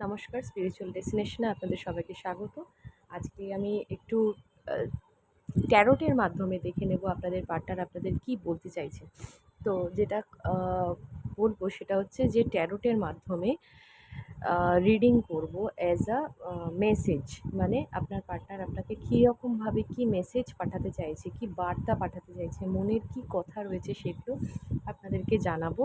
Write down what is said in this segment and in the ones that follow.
নমস্কার স্পিরিচুয়াল ডেস্টিনেশনে আপনাদের সবাইকে স্বাগত। আজকে আমি একটু ট্যারোটের মাধ্যমে দেখে নেব আপনাদের পার্টনার আপনাদের কি বলতে চাইছে তো যেটা বলব সেটা হচ্ছে যে ট্যারোটের মাধ্যমে রিডিং করব অ্যাজ আ মেসেজ মানে আপনার পার্টনার আপনাকে কীরকমভাবে কী মেসেজ পাঠাতে চাইছে, কি বার্তা পাঠাতে চাইছে, মনের কি কথা রয়েছে সেগুলো আপনাদেরকে জানাব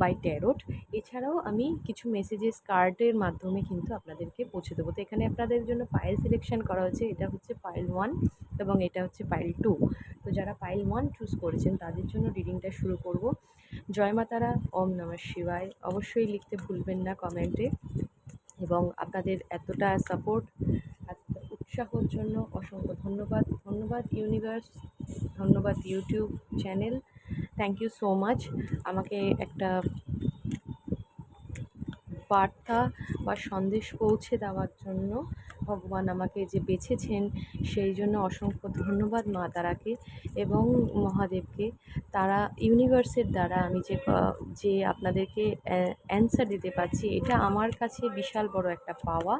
বাই ট্যারোট এছাড়াও আমি কিছু মেসেজেস কার্ডের মাধ্যমে কিন্তু আপনাদেরকে পৌঁছে দেবো। তো এখানে আপনাদের জন্য পাইল সিলেকশন করা হয়েছে। এটা হচ্ছে পাইল ওয়ান এবং এটা হচ্ছে পাইল টু তো যারা পাইল ওয়ান চুজ করেছেন তাদের জন্য রিডিংটা শুরু করব। জয় মাতারা, ওম নমঃ শিবায়। অবশ্যই লিখতে ভুলবেন না কমেন্টে। এবং আপনাদের এতটা সাপোর্ট উৎসাহর জন্য অসংখ্য ধন্যবাদ। ধন্যবাদ ইউনিভার্স ধন্যবাদ YouTube channel thank you so much আমাকে একটা বার্তা বা সন্দেশ পৌঁছে দেওয়ার জন্য ভগবান আমাকে যে বেছেছেন, সেই জন্য অসংখ্য ধন্যবাদ মা তারাকে এবং মহাদেবকে। তারা ইউনিভার্সের দ্বারা আমি যে যে আপনাদেরকে অ্যান্সার দিতে পারছি, এটা আমার কাছে বিশাল বড় একটা পাওয়া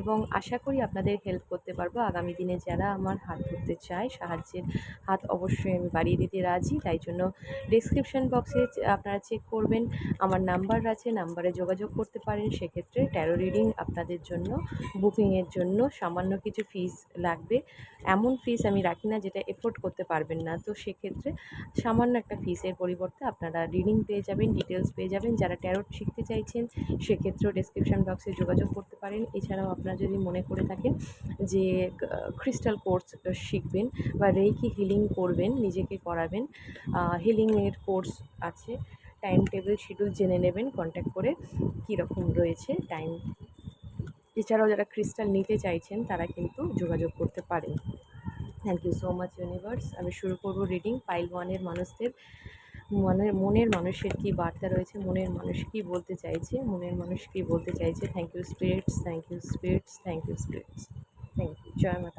এবং আশা করি আপনাদের হেল্প করতে পারব। আগামী দিনে যারা আমার হাত ধরতে চায়, সাহায্যের হাত অবশ্যই আমি বাড়িয়ে দিতে রাজি। তাই জন্য ডিসক্রিপশন বক্সে আপনারা চেক করবেন। আমার নাম্বার আছে নাম্বারে যোগাযোগ করতে পারেন। সেক্ষেত্রে ট্যারো রিডিং আপনাদের জন্য বুকিংয়ের জন্য সামান্য কিছু ফিস লাগবে। এমন ফিস আমি রাখি না যেটা এফোর্ড করতে পারবেন না। তো সেক্ষেত্রে সামান্য একটা ফিসের পরিবর্তে আপনারা রিডিং পেয়ে যাবেন ডিটেলস পেয়ে যাবেন। যারা ট্যারোট শিখতে চাইছেন, সেক্ষেত্রেও ডিসক্রিপশন বক্সে যোগাযোগ করতে পারেন। এছাড়াও আপনারা যদি মনে করে থাকেন যে ক্রিস্টাল কোর্স শিখবেন বা রেইকি হিলিং করবেন, নিজেকে করাবেন হিলিংয়ের কোর্স আছে। টাইম টেবিল শিডিউল জেনে নেবেন কন্ট্যাক্ট করে কীরকম রয়েছে টাইম এছাড়াও যারা ক্রিস্টাল নিতে চাইছেন, তারা কিন্তু যোগাযোগ করতে পারেন। Thank you so much universe আমি শুরু করব রিডিং পাইল ওয়ানের মানুষদের, মনের মনের মানুষের কি বার্তা রয়েছে, মনের মানুষ কি বলতে চাইছে, মনের মানুষ কি বলতে চাইছে? Thank you spirits thank you spirits thank you spirits thank you জয় মা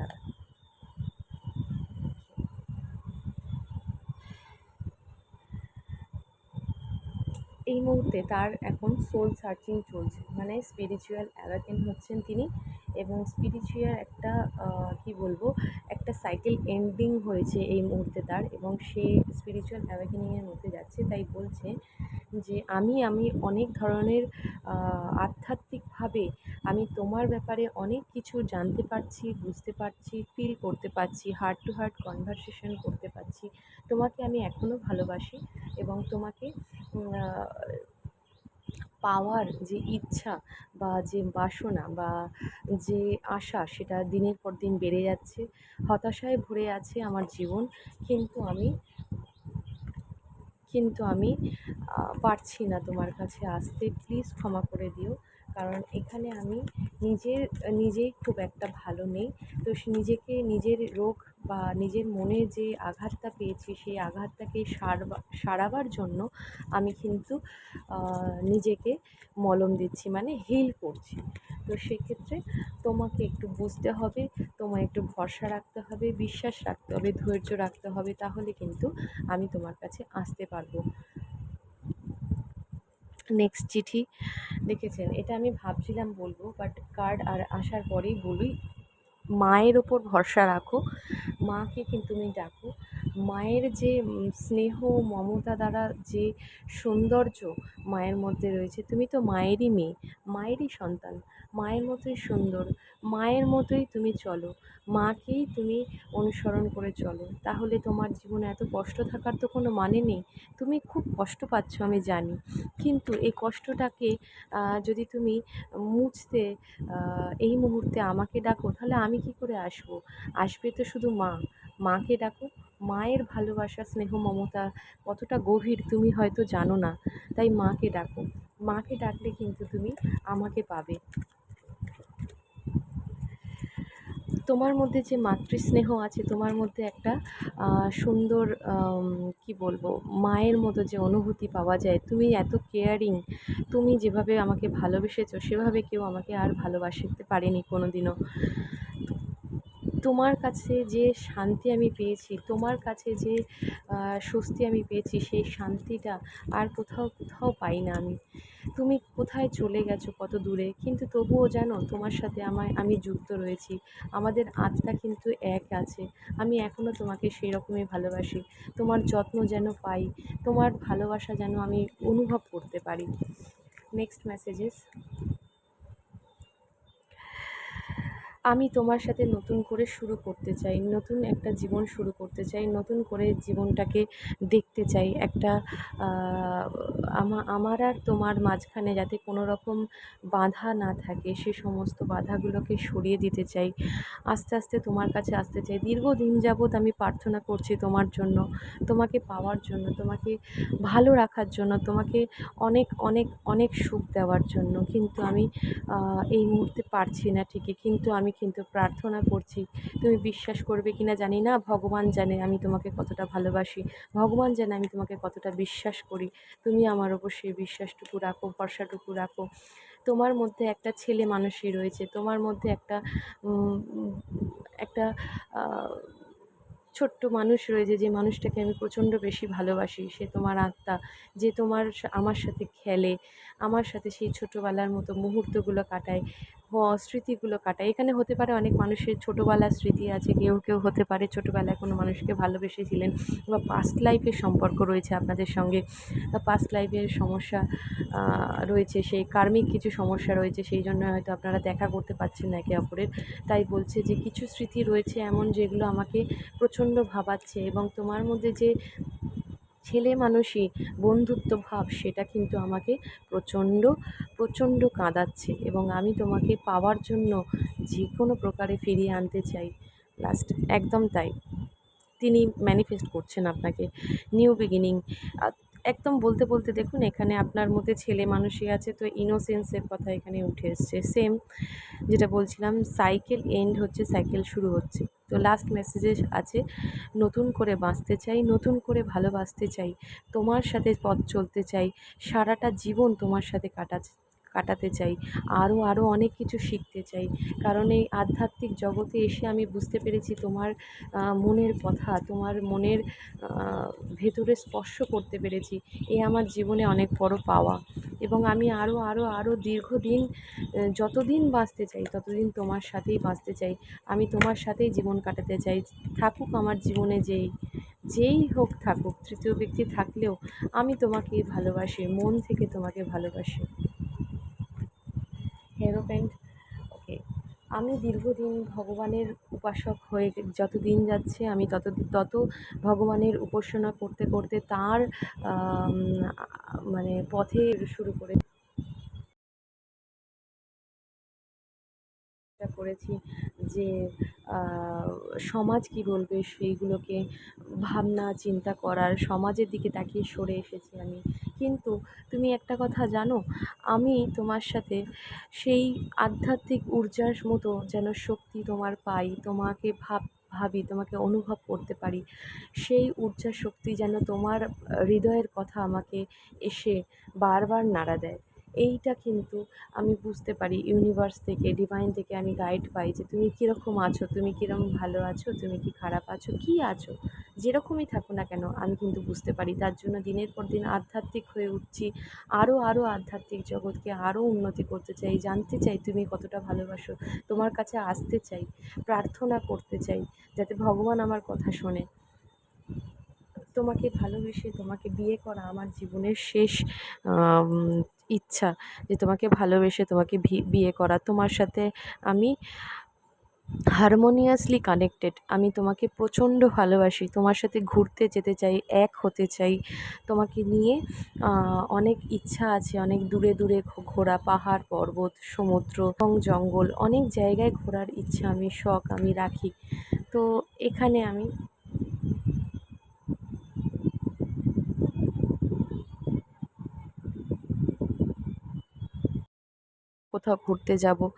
এই মুহূর্তে তার এখন সোল সার্চিং চলছে। মানে স্পিরিচুয়াল অ্যাওয়াকেন হচ্ছেন তিনি এবং স্পিরিচুয়াল একটা কি বলব, একটা সাইকেল এন্ডিং হয়েছে এই মুহূর্তে তার এবং সে স্পিরিচুয়াল অ্যাওয়াকেনিংয়ের মধ্যে যাচ্ছে। তাই বলছে যে, আমি আমি অনেক ধরনের আধ্যাত্মিকভাবে আমি তোমার ব্যাপারে অনেক কিছু জানতে পারছি, বুঝতে পারছি ফিল করতে পারছি হার্ট টু হার্ট কনভারসেশন করতে পারছি। তোমাকে আমি এখনও ভালোবাসি এবং তোমাকে পাওয়ার যে ইচ্ছা বা যে বাসনা বা যে আশা সেটা দিনের পর দিন বেড়ে যাচ্ছে, হতাশায় ভরে আছে আমার জীবন। কিন্তু আমি কিন্তু আমি পারছি না তোমার কাছে আসতে। প্লিজ ক্ষমা করে দিও। কারণ এখানে আমি নিজের, নিজেই খুব একটা ভালো নেই। তো নিজেকে নিজের রোগ বা নিজের মনে যে আঘাতটা পেয়েছি, সেই আঘাতটাকে সারবা, সারাবার জন্য আমি কিন্তু নিজেকে মলম দিচ্ছি মানে হিল করছি। তো সেক্ষেত্রে তোমাকে একটু বুঝতে হবে, তোমায় একটু ভরসা রাখতে হবে, বিশ্বাস রাখতে হবে, ধৈর্য রাখতে হবে, তাহলে কিন্তু আমি তোমার কাছে আসতে পারব। নেক্সট চিঠি, দেখেছেন? এটা আমি ভাবছিলাম বলব বাট কার্ড আর আসার পরেই বলি মায়ের ওপর ভরসা রাখো মাকে কিন্তু তুমি ডাকো। মায়ের যে স্নেহ, মমতা দ্বারা যে সৌন্দর্য মায়ের মধ্যে রয়েছে, তুমি তো মায়েরই মেয়ে, মায়েরই সন্তান, মায়ের মতোই সুন্দর, মায়ের মতোই তুমি চলো, মাকেই তুমি অনুসরণ করে চলো। তাহলে তোমার জীবনে এত কষ্ট থাকার তো কোনো মানে নেই। তুমি খুব কষ্ট পাচ্ছ, আমি জানি। কিন্তু এই কষ্টটাকে যদি তুমি মুছতে এই মুহূর্তে আমাকে ডাকো, তাহলে আমি কি করে আসব? আসবে তো শুধু মা, মাকে ডাকো। মায়ের ভালোবাসা, স্নেহ, মমতা কতটা গভীর তুমি হয়তো জানো না। তাই মাকে ডাকো। মাকে ডাকলে কিন্তু তুমি আমাকে পাবে। তোমার মধ্যে যে মাতৃস্নেহ আছে, তোমার মধ্যে একটা সুন্দর কি বলব, মায়ের মতো যে অনুভূতি পাওয়া যায়, তুমি এত কেয়ারিং তুমি যেভাবে আমাকে ভালোবেসেছো, সেভাবে কেউ আমাকে আর ভালোবাসতে পারেনি কোনো দিনও তোমার কাছে যে শান্তি আমি পেয়েছি, তোমার কাছে যে স্বস্তি আমি পেয়েছি, সেই শান্তিটা আর কোথাও কোথাও পাই না আমি। তুমি কোথায় চলে গেছো কত দূরে? কিন্তু তবুও জানো তোমার সাথে আমায়, আমি যুক্ত রয়েছি। আমাদের আত্মা কিন্তু এক আছে। আমি এখনও তোমাকে সেই রকমই ভালোবাসি। তোমার যত্ন যেন পাই, তোমার ভালোবাসা যেন আমি অনুভব করতে পারি। নেক্সট মেসেজেস আমি তোমার সাথে নতুন করে শুরু করতে চাই, নতুন একটা জীবন শুরু করতে চাই, নতুন করে জীবনটাকে দেখতে চাই। একটা আমা, আমার আর তোমার মাঝখানে যাতে কোনো রকম বাধা না থাকে, সে সমস্ত বাধাগুলোকে সরিয়ে দিতে চাই। আস্তে আস্তে তোমার কাছে আসতে চাই। দীর্ঘদিন যাবৎ আমি প্রার্থনা করছি তোমার জন্য, তোমাকে পাওয়ার জন্য, তোমাকে ভালো রাখার জন্য, তোমাকে অনেক অনেক অনেক সুখ দেওয়ার জন্য। কিন্তু আমি এই মুহূর্তে পারছি না ঠিকই। কিন্তু আমি কিন্তু প্রার্থনা করছি। তুমি বিশ্বাস করবে কি না জানি না। ভগবান জানে আমি তোমাকে কতটা ভালোবাসি। ভগবান জানে আমি তোমাকে কতটা বিশ্বাস করি। তুমি আমার ওপর সেই বিশ্বাসটুকু রাখো, ভরসাটুকু রাখো। তোমার মধ্যে একটা ছেলে মানুষই রয়েছে। তোমার মধ্যে একটা একটা ছোট্ট মানুষ রয়েছে যে মানুষটাকে আমি প্রচণ্ড বেশি ভালোবাসি। সে তোমার আত্মা, যে তোমার আমার সাথে খেলে, আমার সাথে সেই ছোটোবেলার মতো মুহূর্তগুলো কাটায়। স্মৃতিগুলো কাটায়। এখানে হতে পারে অনেক মানুষের ছোটোবেলার স্মৃতি আছে, কেউ কেউ হতে পারে ছোটোবেলায় কোনো মানুষকে ভালোবেসেছিলেন বা পাস্ট লাইফের সম্পর্ক রয়েছে আপনাদের সঙ্গে। পাস্ট লাইফের সমস্যা রয়েছে, সেই কার্মিক কিছু সমস্যা রয়েছে, সেই জন্য হয়তো আপনারা দেখা করতে পারছেন না একে অপরের। তাই বলছে যে, কিছু স্মৃতি রয়েছে এমন যেগুলো আমাকে প্রচণ্ড ভাবাচ্ছে এবং তোমার মধ্যে যে ছেলে মানুষই বন্ধুত্ব ভাব, সেটা কিন্তু আমাকে প্রচণ্ড প্রচণ্ড কাঁদাচ্ছে এবং আমি তোমাকে পাওয়ার জন্য যে কোনো প্রকারে ফিরিয়ে আনতে চাই। লাস্ট একদম তাই। তিনি ম্যানিফেস্ট করছেন আপনাকে। নিউ বিগিনিং একদম বলতে বলতে দেখুন, এখানে আপনার মধ্যে ছেলে মানুষই আছে, তো ইনোসেন্সের কথা এখানে উঠে এসছে। সেম যেটা বলছিলাম সাইকেল এন্ড হচ্ছে সাইকেল শুরু হচ্ছে। তো লাস্ট মেসেজে আছে, নতুন করে বাঁচতে চাই, নতুন করে ভালোবাসতে চাই, তোমার সাথে পথ চলতে চাই, সারাটা জীবন তোমার সাথে কাটা কাটাতে চাই আরও আরও অনেক কিছু শিখতে চাই। কারণ এই আধ্যাত্মিক জগতে এসে আমি বুঝতে পেরেছি তোমার মনের কথা, তোমার মনের ভেতরে স্পর্শ করতে পেরেছি। এ আমার জীবনে অনেক বড় পাওয়া। এবং আমি আরও আরও আরও দীর্ঘদিন যতদিন বাঁচতে চাই, ততদিন তোমার সাথেই বাঁচতে চাই। আমি তোমার সাথেই জীবন কাটাতে চাই। থাকুক আমার জীবনে যেই যেই হোক থাকুক, তৃতীয় ব্যক্তি থাকলেও আমি তোমাকে ভালোবাসি, মন থেকে তোমাকে ভালোবাসি। হেরোপ্যান্ট ওকে, আমি দীর্ঘদিন ভগবানের উপাসক হয়ে যত দিন যাচ্ছে, আমি তত তত ভগবানের উপাসনা করতে করতে তার মানে পথে শুরু করে করেছি যে সমাজ কী বলবে সেইগুলোকে ভাবনা, চিন্তা করার সমাজের দিকে তাকিয়ে সরে এসেছি আমি। কিন্তু তুমি একটা কথা জানো, আমি তোমার সাথে সেই আধ্যাত্মিক ঊর্জার মতো যেন শক্তি তোমার পাই, তোমাকে ভাব, ভাবি, তোমাকে অনুভব করতে পারি। সেই ঊর্জা শক্তি যেন তোমার হৃদয়ের কথা আমাকে এসে বারবার নাড়া দেয়। এইটা কিন্তু আমি বুঝতে পারি ইউনিভার্স থেকে ডিভাইন থেকে আমি গাইড পাই যে তুমি কীরকম আছো, তুমি কীরকম ভালো আছো, তুমি কি খারাপ আছো, কী আছো? যেরকমই থাকো না কেন, আমি কিন্তু বুঝতে পারি। তার জন্য দিনের পর দিন আধ্যাত্মিক হয়ে উঠছি। আরও আরও আধ্যাত্মিক জগৎকে আরও উন্নতি করতে চাই, জানতে চাই তুমি কতটা ভালোবাসো, তোমার কাছে আসতে চাই, প্রার্থনা করতে চাই, যাতে ভগবান আমার কথা শোনে। তোমাকে ভালোবেসে তোমাকে বিয়ে করা আমার জীবনের শেষ ইচ্ছা যে তোমাকে ভালোবেসে তোমাকে বিয়ে করা। তোমার সাথে আমি হারমোনিয়াসলি কানেক্টেড আমি তোমাকে প্রচণ্ড ভালোবাসি। তোমার সাথে ঘুরতে যেতে চাই, এক হতে চাই। তোমাকে নিয়ে অনেক ইচ্ছা আছে। অনেক দূরে দূরে ঘোরা। পাহাড়, পর্বত, সমুদ্র এবং জঙ্গল, অনেক জায়গায় ঘোরার ইচ্ছা আমি, শখ আমি রাখি। তো এখানে আমি কোথাও ঘুরতে যাব।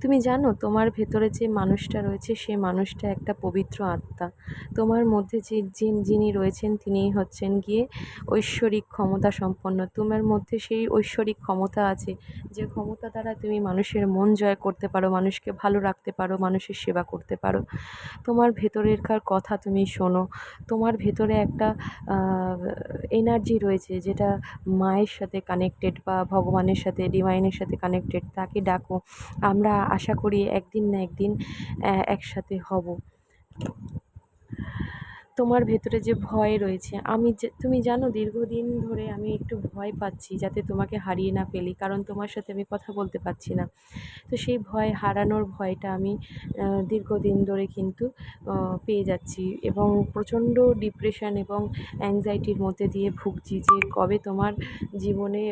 তুমি জানো, তোমার ভেতরে যে মানুষটা রয়েছে সে মানুষটা একটা পবিত্র আত্মা। তোমার মধ্যে যে যিন- যিনি রয়েছেন, তিনিই হচ্ছেন গিয়ে ঐশ্বরিক ক্ষমতা সম্পন্ন। তোমার মধ্যে সেই ঐশ্বরিক ক্ষমতা আছে, যে ক্ষমতা দ্বারা তুমি মানুষের মন জয় করতে পারো, মানুষকে ভালো রাখতে পারো, মানুষের সেবা করতে পারো। তোমার ভেতরেরকার কথা তুমি শোনো। তোমার ভেতরে একটা এনার্জি রয়েছে, যেটা মায়ের সাথে কানেক্টেড বা ভগবানের সাথে ডিভাইনের সাথে কানেক্টেড তাকে ডাকো। আমরা আশা করি একদিন না একদিন একসাথে হব। তোমার ভেতরে যে ভয় রয়েছে, আমি যে, তুমি জানো দীর্ঘদিন ধরে আমি একটু ভয় পাচ্ছি যাতে তোমাকে হারিয়ে না ফেলি, কারণ তোমার সাথে আমি কথা বলতে পারছি না। তো সেই ভয়, হারানোর ভয়টা আমি দীর্ঘদিন ধরে কিন্তু পেয়ে যাচ্ছি এবং প্রচণ্ড ডিপ্রেশন এবং অ্যাংজাইটির মধ্যে দিয়ে ভুগছি যে কবে তোমার জীবনে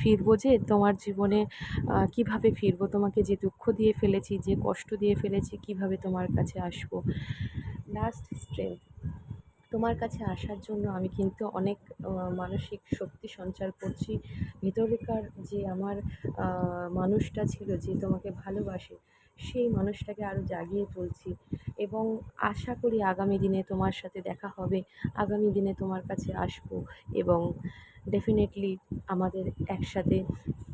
ফিরবো যে, তোমার জীবনে কীভাবে ফিরবো, তোমাকে যে দুঃখ দিয়ে ফেলেছি, যে কষ্ট দিয়ে ফেলেছি, কীভাবে তোমার কাছে আসব। লাস্ট স্ট্রেংথ তোমার কাছে আসার জন্য আমি কিন্তু অনেক মানসিক শক্তি সঞ্চার করছি। ভেতরকার যে আমার মানুষটা ছিল যে তোমাকে ভালোবাসে, সেই মানুষটাকে আরও জাগিয়ে তুলছি। এবং আশা করি আগামী দিনে তোমার সাথে দেখা হবে, আগামী দিনে তোমার কাছে আসব এবং ডেফিনেটলি আমাদের একসাথে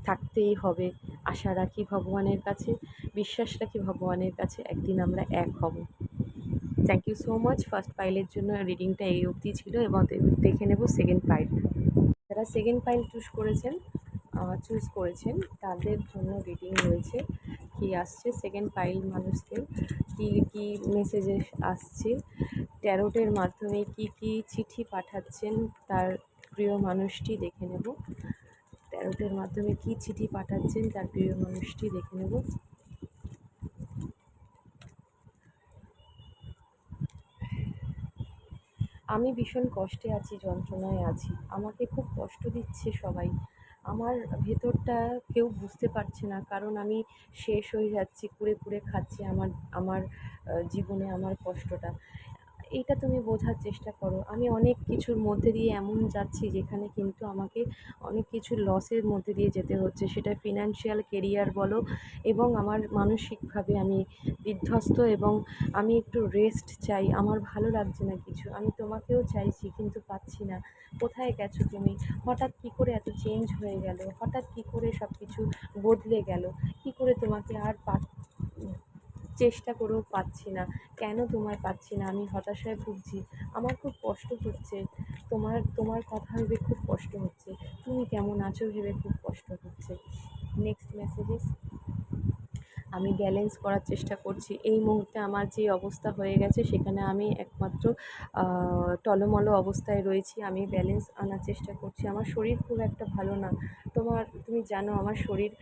থাকতেই হবে। আশা রাখি ভগবানের কাছে, বিশ্বাস রাখি ভগবানের কাছে একদিন আমরা এক হব। Thank you so much first পাইলের জন্য রিডিংটা এই অবধি ছিল এবং দেখে নেব সেকেন্ড পাইল যারা সেকেন্ড পাইল চুজ করেছেন চুজ করেছেন, তাদের জন্য রিডিং রয়েছে। কি আসছে? সেকেন্ড পাইল মানুষদের কি কি মেসেজে আসছে? ট্যারোটের মাধ্যমে কি কি চিঠি পাঠাচ্ছেন তার প্রিয় মানুষটি দেখে নেব। ট্যারোটের মাধ্যমে কি চিঠি পাঠাচ্ছেন তার প্রিয় মানুষটি দেখে নেব। আমি ভীষণ কষ্টে আছি, যন্ত্রণায় আছি। আমাকে খুব কষ্ট দিচ্ছে সবাই। আমার ভেতরটা কেউ বুঝতে পারছে না, কারণ আমি শেষ হয়ে যাচ্ছি, কুড়ে কুড়ে খাচ্ছি আমার আমার জীবনে আমার কষ্টটা। এইটা তুমি বোঝার চেষ্টা করো। আমি অনেক কিছুর মধ্যে দিয়ে এমন যাচ্ছি যেখানে কিন্তু আমাকে অনেক কিছু লসের মধ্যে দিয়ে যেতে হচ্ছে। সেটা ফিনান্সিয়াল কেরিয়ার বলো এবং আমার মানসিকভাবে আমি বিধ্বস্ত এবং আমি একটু রেস্ট চাই। আমার ভালো লাগছে না কিছু। আমি তোমাকেও চাইছি কিন্তু পাচ্ছি না। কোথায় গেছো তুমি? হঠাৎ কী করে এত চেঞ্জ হয়ে গেল? হঠাৎ কী করে সব কিছু বদলে গেল? কী করে তোমাকে আর পা চেষ্টা করেও পাচ্ছি না। কেন তোমায় পাচ্ছি না? আমি হতাশায় ভুগছি। আমার খুব কষ্ট হচ্ছে। তোমার তোমার কথা ভেবে খুব কষ্ট হচ্ছে। তুমি কেমন আছো ভেবে খুব কষ্ট হচ্ছে। নেক্সট মেসেজেস আমি ব্যালেন্স করার চেষ্টা করছি। এই মুহূর্তে আমার যে অবস্থা হয়ে গেছে, সেখানে আমি একমাত্র টলমলো অবস্থায় রয়েছি। আমি ব্যালেন্স আনার চেষ্টা করছি। আমার শরীর খুব একটা ভালো না। তোমার, তুমি জানো আমার শরীর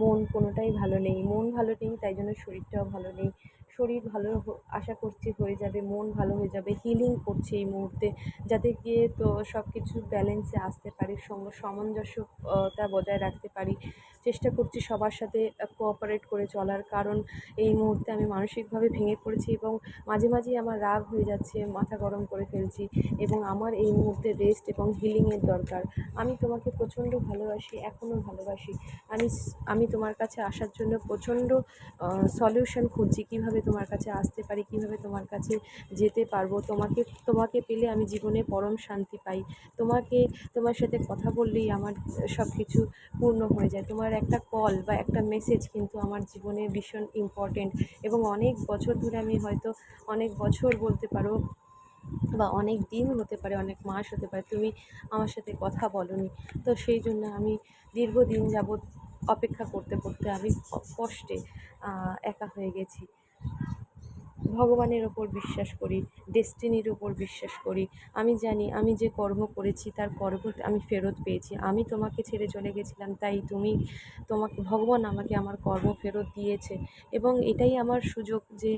মন কোনোটাই ভালো নেই। মন ভালো নেই, তাই জন্য শরীরটাও ভালো নেই। শরীর ভালো আশা করছি হয়ে যাবে, মন ভালো হয়ে যাবে হিলিং করছে এই মুহূর্তে। যাতে গিয়ে তো সব কিছু ব্যালেন্সে আসতে পারি সঙ্গে সামঞ্জস্যতা বজায় রাখতে পারি। চেষ্টা করছি সবার সাথে কোঅপারেট করে চলার। কারণ এই মুহূর্তে আমি মানসিকভাবে ভেঙে পড়েছি এবং মাঝে মাঝেই আমার রাগ হয়ে যাচ্ছে, মাথা গরম করে ফেলছি এবং আমার এই মুহূর্তে রেস্ট এবং হিলিংয়ের দরকার। আমি তোমাকে প্রচণ্ড ভালোবাসি এখনও ভালোবাসি। আমি আমি তোমার কাছে আসার জন্য প্রচণ্ড সলিউশন খুঁজছি, কীভাবে তোমার কাছে আসতে পারি, কীভাবে তোমার কাছে যেতে পারব। তোমাকে তোমাকে পেলে আমি জীবনে পরম শান্তি পাই। তোমাকে, তোমার সাথে কথা বললেই আমার সব কিছু পূর্ণ হয়ে যায়। তোমার একটা কল বা একটা মেসেজ কিন্তু আমার জীবনে ভীষণ ইম্পর্টেন্ট এবং অনেক বছর ধরে আমি হয়তো অনেক বছর বলতে পারো বা অনেক দিন হতে পারে, অনেক মাস হতে পারে, তুমি আমার সাথে কথা বলনি। তো সেই জন্য আমি দীর্ঘদিন যাবৎ অপেক্ষা করতে করতে আমি কষ্টে একা হয়ে গেছি। ভগবানের ওপর বিশ্বাস করি ডেস্টিনির ওপর বিশ্বাস করি। আমি জানি আমি যে কর্ম করেছি, তার কর্ম আমি ফেরত পেয়েছি। আমি তোমাকে ছেড়ে চলে গেছিলাম, তাই তুমি তোমাকে, ভগবান আমাকে আমার কর্ম ফেরত দিয়েছে। এবং এটাই আমার সুযোগ যে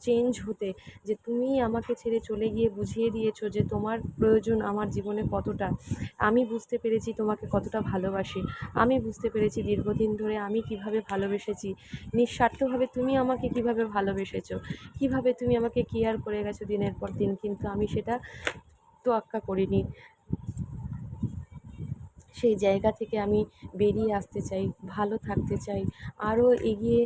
চেঞ্জ হতে, যে তুমি আমাকে ছেড়ে চলে গিয়ে বুঝিয়ে দিয়েছ যে তোমার প্রয়োজন আমার জীবনে কতটা। আমি বুঝতে পেরেছি তোমাকে কতটা ভালোবাসি। আমি বুঝতে পেরেছি দীর্ঘদিন ধরে আমি কীভাবে ভালোবেসেছি। নিঃস্বার্থভাবে তুমি আমাকে কীভাবে ভালোবেসেছো? কীভাবে তুমি আমাকে কেয়ার করে গেছো দিনের পর দিন? কিন্তু আমি সেটা তোয়াক্কা করিনি। সেই জায়গা থেকে আমি বেরিয়ে আসতে চাই, ভালো থাকতে চাই, আরও এগিয়ে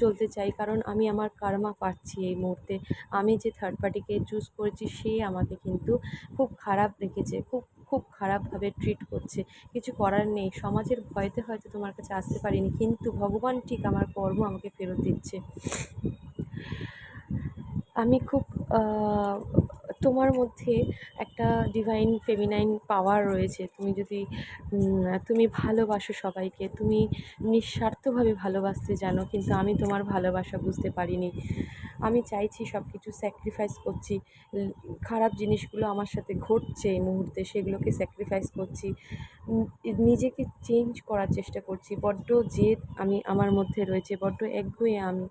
চলতে চাই। কারণ আমি আমার কার্মা পাচ্ছি এই মুহূর্তে। আমি যে থার্ড পার্টিকে চুজ করেছি, সে আমাকে কিন্তু খুব খারাপ রেখেছে খুব খুব খারাপভাবে ট্রিট করছে। কিছু করার নেই। সমাজের ভয়তে হয়তো তোমার কাছে আসতে পারিনি, কিন্তু ভগবান ঠিক আমার কর্ম আমাকে ফেরত দিচ্ছে। আমি খুব তোমার মধ্যে একটা ডিভাইন ফেমিনাইন পাওয়ার রয়েছে। তুমি যদি তুমি ভালোবাসো সবাইকে, তুমি নিঃস্বার্থভাবে ভালোবাসতে জানো, কিন্তু আমি তোমার ভালোবাসা বুঝতে পারিনি। আমি চাইছি সব কিছু স্যাক্রিফাইস করছি খারাপ জিনিসগুলো আমার সাথে ঘটছে এই মুহূর্তে, সেগুলোকে স্যাক্রিফাইস করছি। নিজেকে চেঞ্জ করার চেষ্টা করছি। বড্ড জেদ আমি আমার মধ্যে রয়েছে, বড্ড একগুঁয়ে আমি।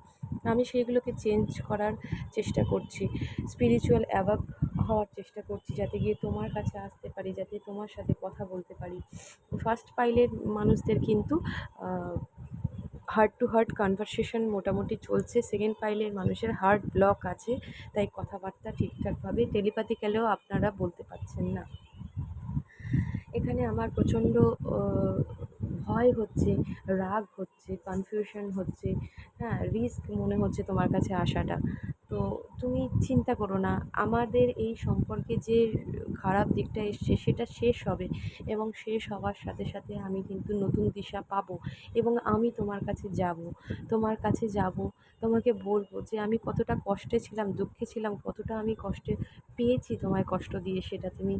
আমি সেইগুলোকে চেঞ্জ করার চেষ্টা করছি। স্পিরিচুয়াল অ্যাবাক হওয়ার চেষ্টা করছি যাতে গিয়ে তোমার কাছে আসতে পারি, যাতে তোমার সাথে কথা বলতে পারি। ফার্স্ট পাইলের মানুষদের কিন্তু হার্ট টু হার্ট কনভারসেশন মোটামুটি চলছে। সেকেন্ড পাইলের মানুষের হার্ট ব্লক আছে, তাই কথাবার্তা ঠিকঠাকভাবে টেলিপ্যাথিক্যালেও আপনারা বলতে পারছেন না। এখানে আমার প্রচণ্ড ভয় হচ্ছে, রাগ হচ্ছে কনফিউশন হচ্ছে হ্যাঁ রিস্ক মনে হচ্ছে তোমার কাছে আসাটা। তো তুমি চিন্তা করো না, আমাদের এই সম্পর্কে যে খারাপ দিকটা এসছে সেটা শেষ হবে এবং শেষ হওয়ার সাথে সাথে আমি কিন্তু নতুন দিশা পাবো এবং আমি তোমার কাছে যাব। তোমার কাছে যাব, তোমাকে বলব যে আমি কতটা কষ্টে ছিলাম, দুঃখে ছিলাম, কতটা আমি কষ্টে পেয়েছি তোমায় কষ্ট দিয়ে সেটা তুমি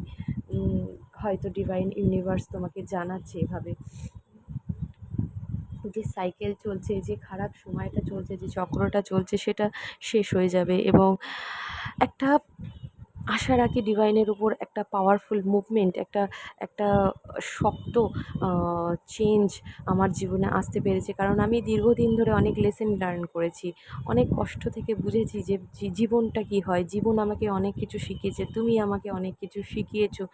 হয়তো ডিভাইন ইউনিভার্স তোমাকে জানাচ্ছে এভাবে। যে সাইকেল চলছে যে খারাপ সময়টা চলছে, যে চক্রটা চলছে, সেটা শেষ হয়ে যাবে এবং একটা আশা রাখি ডিভাইনের উপর একটা পাওয়ারফুল মুভমেন্ট একটা একটা শক্ত চেঞ্জ আমার জীবনে আসতে পেরেছে। কারণ আমি দীর্ঘদিন ধরে অনেক লেসেন লার্ন করেছি, অনেক কষ্ট থেকে বুঝেছি যে জীবনটা কী হয়? জীবন আমাকে অনেক কিছু শিখিয়েছে, তুমি আমাকে অনেক কিছু শিখিয়েছো।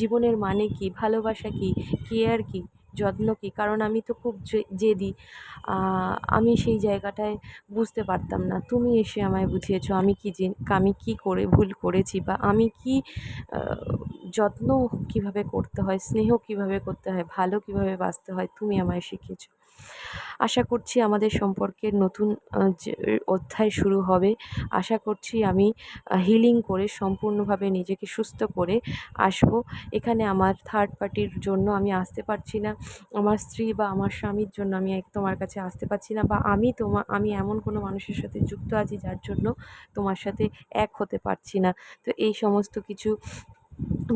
জীবনের মানে কী? ভালোবাসা কী? কেয়ার কী? যত্ন কী? কারণ আমি তো খুব জেদি। আমি সেই জায়গাটায় বুঝতে পারতাম না। তুমি এসে আমায় বুঝিয়েছো আমি কী আমি কী করে ভুল করেছি বা আমি কি যত্ন কীভাবে করতে হয়, স্নেহ কীভাবে করতে হয়, ভালো কীভাবে বাঁচতে হয়, তুমি আমায় শিখিয়েছো। আশা করছি আমাদের সম্পর্কের নতুন অধ্যায় শুরু হবে। আশা করছি আমি হিলিং করে সম্পূর্ণভাবে নিজেকে সুস্থ করে আসব। এখানে আমার থার্ড পার্টির জন্য আমি আসতে পারছি না। আমার স্ত্রী বা আমার স্বামীর জন্য আমি তোমার কাছে আসতে পারছি না বা আমি তোমা, আমি এমন কোনো মানুষের সাথে যুক্ত আছি যার জন্য তোমার সাথে এক হতে পারছি না। তো এই সমস্ত কিছু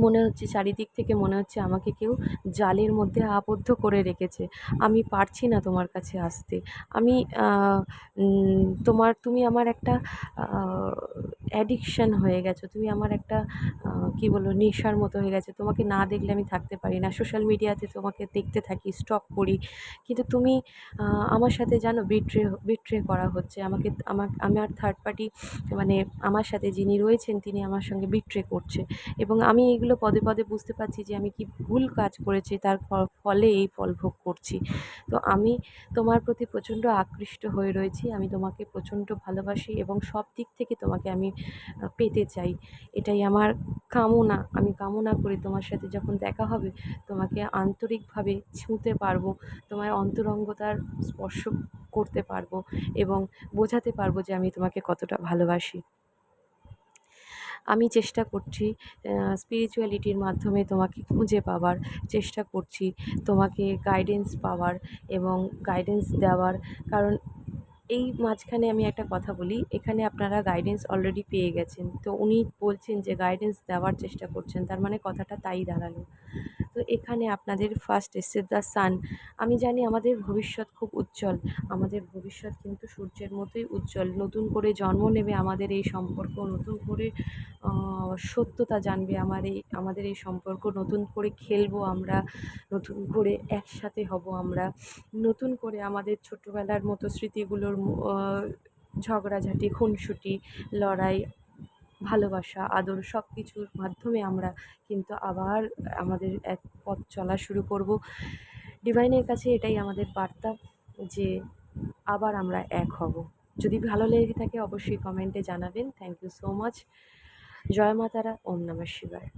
মনে হচ্ছে চারিদিক থেকে মনে হচ্ছে আমাকে কেউ জালের মধ্যে আবদ্ধ করে রেখেছে। আমি পারছি না তোমার কাছে আসতে। আমি তোমার, তুমি আমার একটা অ্যাডিকশান হয়ে গেছো, তুমি আমার একটা কী বলব, নেশার মতো হয়ে গেছে, তোমাকে না দেখলে আমি থাকতে পারি না। সোশ্যাল মিডিয়াতে তোমাকে দেখতে থাকি স্টক করি। কিন্তু তুমি আমার সাথে জানো বিট্রে বিট্রে করা হচ্ছে। আমাকে আমার আমার থার্ড পার্টি মানে আমার সাথে যিনি রয়েছেন, তিনি আমার সঙ্গে বিট্রে করছে। এবং আমি এগুলো পদে পদে বুঝতে পারছি যে আমি কি ভুল কাজ করেছি, তার ফলে এই ফল ভোগ করছি। তো আমি তোমার প্রতি প্রচণ্ড আকৃষ্ট হয়ে রয়েছি। আমি তোমাকে প্রচণ্ড ভালোবাসি এবং সব দিক থেকে তোমাকে আমি পেতে চাই। এটাই আমার কামনা। আমি কামনা করি তোমার সাথে যখন দেখা হবে, তোমাকে আন্তরিকভাবে ছুঁতে পারব তোমার অন্তরঙ্গতার স্পর্শ করতে পারব এবং বোঝাতে পারব যে আমি তোমাকে কতটা ভালোবাসি। আমি চেষ্টা করছি স্পিরিচুয়ালিটির মাধ্যমে তোমাকে খুঁজে পাওয়ার চেষ্টা করছি, তোমাকে গাইডেন্স পাওয়ার এবং গাইডেন্স দেওয়ার। কারণ এই মাঝখানে আমি একটা কথা বলি, এখানে আপনারা গাইডেন্স অলরেডি পেয়ে গেছেন। তো উনি বলছেন যে গাইডেন্স দেওয়ার চেষ্টা করছেন, তার মানে কথাটা তাই দাঁড়াল। তো এখানে আপনাদের ফার্স্ট এসছে দ্য সান আমি জানি আমাদের ভবিষ্যৎ খুব উজ্জ্বল, আমাদের ভবিষ্যৎ কিন্তু সূর্যের মতোই উজ্জ্বল। নতুন করে জন্ম নেবে আমাদের এই সম্পর্ক, নতুন করে সত্যতা জানবে আমার এই, আমাদের এই সম্পর্ক, নতুন করে খেলব আমরা, নতুন করে একসাথে হব আমরা। নতুন করে আমাদের ছোটোবেলার মতো স্মৃতিগুলোর ঝগড়াঝাটি, খুনসুটি, লড়াই, ভালোবাসা, আদর সব কিছুর মাধ্যমে আমরা কিন্তু আবার আমাদের এক পথ চলা শুরু করব। ডিভাইনের কাছে এটাই আমাদের বার্তা যে আবার আমরা এক হব। যদি ভালো লেগে থাকে অবশ্যই কমেন্টে জানাবেন। Thank you so much. জয় মাতারা ওম নমঃ শিবায়।